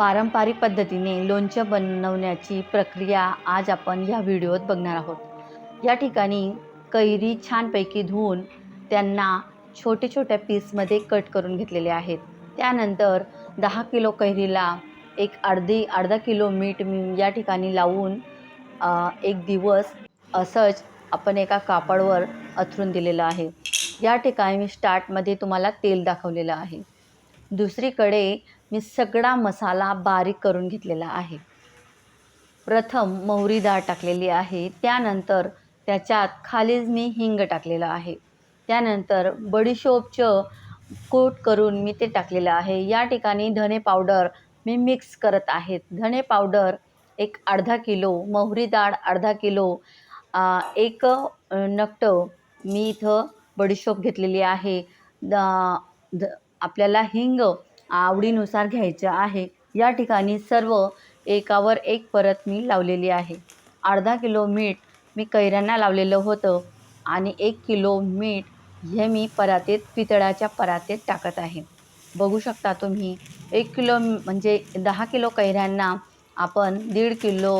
पारंपरिक पद्धतीने लोणचं बनवण्याची प्रक्रिया आज आपण या व्हिडिओत बघणार आहोत. या ठिकाणी कैरी छानपैकी धुवून त्यांना छोटे छोट्या पीसमध्ये कट करून घेतलेले आहेत. त्यानंतर दहा किलो कैरीला एक अर्धी अर्धा किलो मीठ या ठिकाणी लावून एक दिवस असंच आपण एका कापडवर अथरून दिलेलं आहे. या ठिकाणी मी स्टार्टमध्ये तुम्हाला तेल दाखवलेलं आहे. दुसरीकडे मी सगळा मसाला बारीक करून घेतलेला आहे. प्रथम मोहरी डाळ टाकलेली आहे. त्यानंतर त्याच्यात खालीच मी हिंग टाकलेलं आहे. त्यानंतर बडीशोपचं कोट करून मी ते टाकलेलं आहे. या ठिकाणी धने पावडर मी मिक्स करत आहेत धने पावडर एक अर्धा किलो मोहरी डाळ अर्धा किलो एक अ, नकटं मी इथं बडीशोप घेतलेली आहे. द द आपल्याला हिंग आवडीनुसार घ्यायचं आहे. या ठिकाणी सर्व एकावर एक परत मी लावलेली आहे. अर्धा किलो मीठ मी कैऱ्यांना लावलेलं होतं आणि एक किलो मीठ हे मी परातीत पितळाच्या परातीत टाकत आहे. बघू शकता तुम्ही एक किलो म्हणजे दहा किलो कैऱ्यांना आपण दीड किलो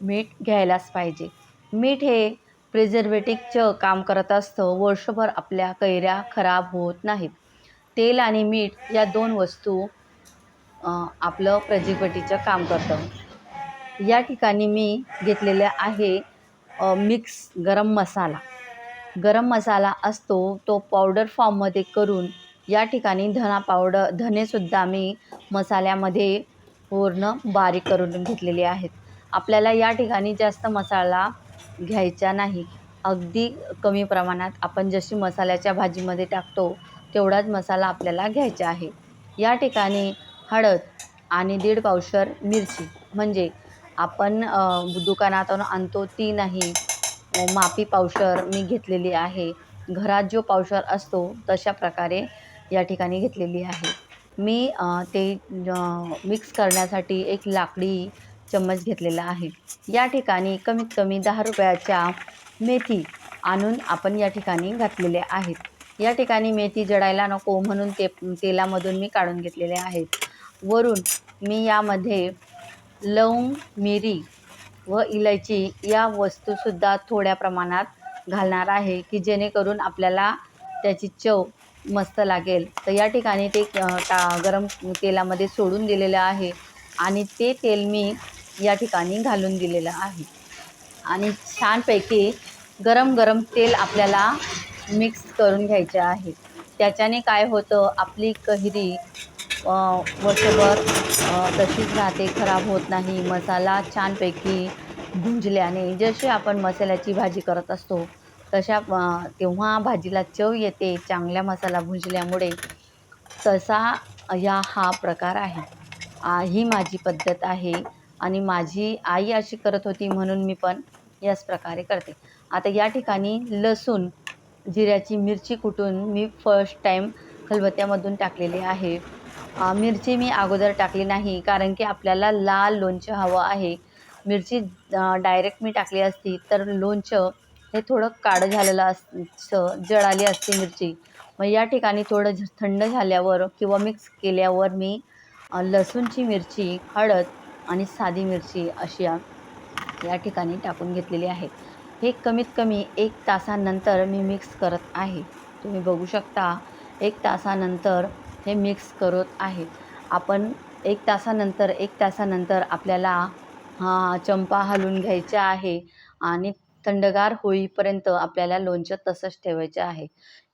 मीठ घ्यायलाच पाहिजे. मीठ हे प्रिझर्वेटिव्हचं काम करत असतं. वर्षभर आपल्या कैऱ्या खराब होत नाहीत. तेल आणि मीठ या दोन वस्तू आपलं प्रजीपटीचं काम करतं. या ठिकाणी मी घेतलेलं आहे मिक्स गरम मसाला. गरम मसाला असतो तो पावडर फॉर्ममध्ये करून या ठिकाणी धना पावडर धनेसुद्धा मी मसाल्यामध्ये पूर्ण बारीक करून घेतलेले आहेत. आपल्याला या ठिकाणी जास्त मसाला घ्यायचा नाही. अगदी कमी प्रमाणात आपण जशी मसाल्याच्या भाजीमध्ये टाकतो तेवढाच मसाला आपल्याला घ्यायचा आहे. या ठिकाणी हळद आणि दीड पावशर मिरची. म्हणजे आपण दुकानातून आणतो ती नाही. मापी पावशर मी घेतलेली आहे. घरात जो पावशर असतो तशा प्रकारे या ठिकाणी घेतलेली आहे. मी ते मिक्स करण्यासाठी एक लाकडी चम्मच घेतलेला आहे. या ठिकाणी कमीत कमी दहा रुपयाच्या मेथी आणून आपण या ठिकाणी घातलेल्या आहेत. या ठिकाणी मेथी जळायला नको म्हणून ते तेलामधून मी काढून घेतलेले आहेत. वरून मी यामध्ये लवंग मिरी व इलायची या वस्तूसुद्धा थोड्या प्रमाणात घालणार आहे की जेणेकरून आपल्याला त्याची चव मस्त लागेल. तर या ठिकाणी ते अ, टा गरम तेलामध्ये सोडून दिलेलं आहे आणि ते तेल मी या ठिकाणी घालून दिलेलं आहे. आणि छानपैकी गरम गरम तेल आपल्याला मिक्स करून घ्यायचे आहे. त्याच्याने काय होतं आपली कैरी वर्षभर तशीच राहते खराब होत नाही. मसाला छानपैकी भुंजल्याने जशी आपण मसाल्याची भाजी करत असतो तशा तेव्हा भाजीला चव येते चांगल्या मसाला भुंजल्यामुळे. तसा या हा प्रकार आहे. ही माझी पद्धत आहे आणि माझी आई अशी करत होती म्हणून मी पण याच प्रकारे करते. आता या ठिकाणी लसूण जिऱ्याची मिरची कुटून मी फर्स्ट टाईम खलबत्त्यामधून टाकलेली आहे. मिरची मी अगोदर टाकली नाही कारण की आपल्याला लाल लोणचं हवं आहे. मिरची डायरेक्ट मी टाकली असती तर लोणचं हे थोडं काळं झालेलं असतं जळाली असते मिरची. मग या ठिकाणी थोडं थंड झाल्यावर किंवा मिक्स केल्यावर मी लसूणची मिरची हळद आणि साधी मिरची अशी या ठिकाणी टाकून घेतलेली आहे. हे कमीत कमी एक तासानंतर मी मिक्स करत आहे. तुम्ही बघू शकता एक तासानंतर हे मिक्स करत आहे. आपण एक तासानंतर एक तासानंतर आपल्याला हा चंपा हलवून घ्यायचा आहे आणि थंडगार होईपर्यंत आपल्याला लोणचं तसंच ठेवायचं आहे.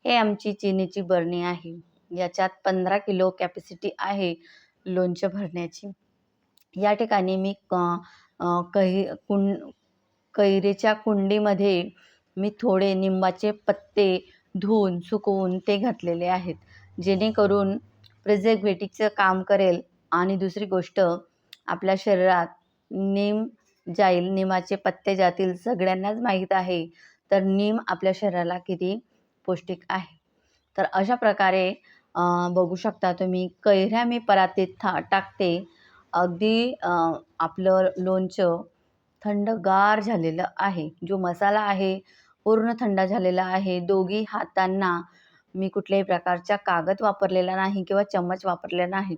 हे आमची चिनीची बरणी आहे. याच्यात पंधरा किलो कॅपॅसिटी आहे लोणचं भरण्याची. या ठिकाणी मी क अ, कै कुं कैरीच्या कुंडीमध्ये मी थोडे निंबाचे पत्ते धुवून सुकवून ते घातलेले आहेत. जेणेकरून प्रिझर्वेटिव्हचं काम करेल. आणि दुसरी गोष्ट आपल्या शरीरात नीम जाईल. निमाचे पत्ते जातील. सगळ्यांनाच माहीत आहे. तर नीम आपल्या शरीराला किती पौष्टिक आहे. तर अशा प्रकारे बघू शकता तुम्ही कैऱ्या मी परातीत था टाकते. अगदी आपलं लोणचं थंडगार झालेलं आहे. जो मसाला आहे पूर्ण थंड झालेला आहे. दोघी हातांना मी कुठल्याही प्रकारचा कागद वापरलेला नाही किंवा चम्मच वापरलेला नाही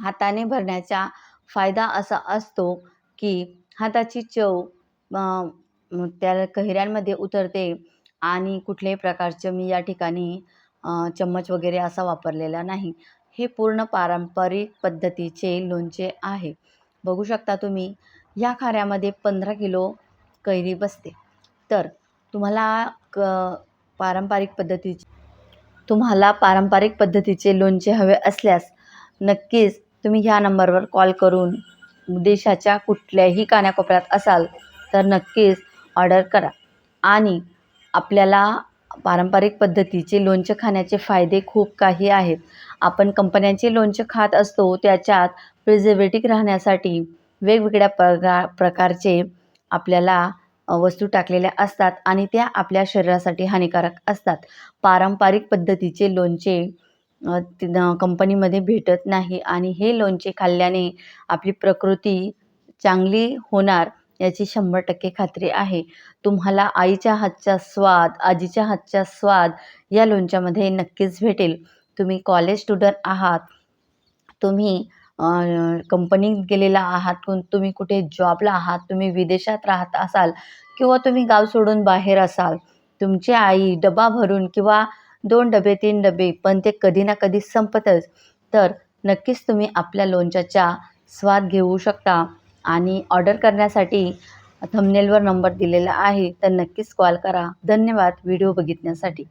हाताने भरण्याचा फायदा असा असतो की हाताची चव त्या कैऱ्यांमध्ये उतरते आणि कुठल्याही प्रकारचं मी या ठिकाणी चम्मच वगैरे असा वापरलेला नाही. हे पूर्ण पारंपरिक पद्धतीचे लोणचे आहे. बघू शकता तुम्ही या खाऱ्यामध्ये पंधरा किलो कैरी बसते. तर तुम्हाला क पारंपरिक पद्धतीचे तुम्हाला पारंपरिक पद्धतीचे लोणचे हवे असल्यास नक्कीच तुम्ही ह्या नंबरवर कॉल करून देशाच्या कुठल्याही कानाकोपऱ्यात असाल तर नक्कीच ऑर्डर करा. आणि आपल्याला पारंपरिक पद्धतीचे लोणचं खाण्याचे फायदे खूप काही आहेत. आपण कंपन्यांचे लोणचं खात असतो त्याच्यात प्रिझर्वेटिक राहण्यासाठी वेगवेगळ्या प्रगा प्रकारचे आपल्याला वस्तू टाकलेल्या असतात आणि त्या आपल्या शरीरासाठी हानिकारक असतात. पारंपरिक पद्धतीचे लोणचे कंपनीमध्ये भेटत नाही आणि हे लोणचे खाल्ल्याने आपली प्रकृती चांगली होणार याची शंभर टक्के खात्री आहे. तुम्हाला आईच्या हातचा स्वाद आजीच्या हातचा स्वाद या लोणच्यामध्ये नक्कीच भेटेल. तुम्ही कॉलेज स्टुडंट आहात. तुम्ही कंपनीत गेलेला आहात. कोण तुम्ही कुठे जॉबला आहात. तुम्ही विदेशात राहत असाल किंवा तुम्ही गाव सोडून बाहेर असाल. तुमची आई डबा भरून किंवा दोन डबे तीन डबे पण ते कधी ना कधी संपतच. तर नक्कीच तुम्ही आपल्या लोणच्याचा स्वाद घेऊ शकता. आणि ऑर्डर करण्यासाठी थंबनेलवर नंबर दिलेला आहे तर नक्कीच कॉल करा. धन्यवाद व्हिडिओ बघितण्यासाठी.